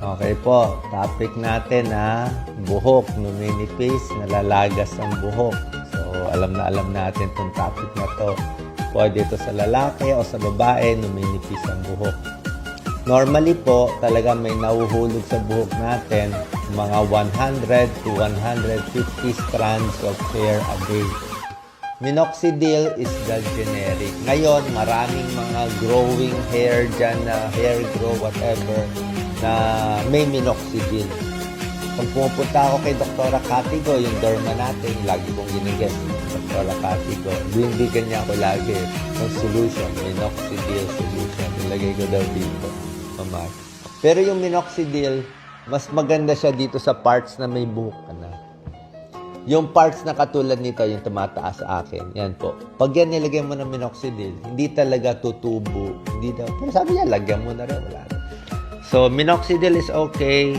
Okay po, topic natin na buhok, numinipis, nalalagas ang buhok. So, alam na alam natin itong topic na to. Pwede ito sa lalaki o sa babae, numinipis ang buhok. Normally po, talaga may nahuhulog sa buhok natin mga 100 to 150 strands of hair a day. Minoxidil is the generic. Ngayon, maraming mga growing hair dyan na hair grow, whatever, na may minoxidil. Pag pumupunta ako kay Dr. Katigo, yung derma natin, lagi kong ginigest, Dr. Katigo, binibigyan niya ako lagi ng solution, minoxidil solution. Ilagay ko daw dito, mamay. Pero yung minoxidil, mas maganda siya dito sa parts na may buhok na. Yung parts na katulad nito, yung tumataas sa akin, yan po. Pag yan nilagyan mo ng minoxidil, hindi talaga tutubo. Hindi daw. Pero sabi niya, lagyan mo na rin. Wala. So, minoxidil is okay.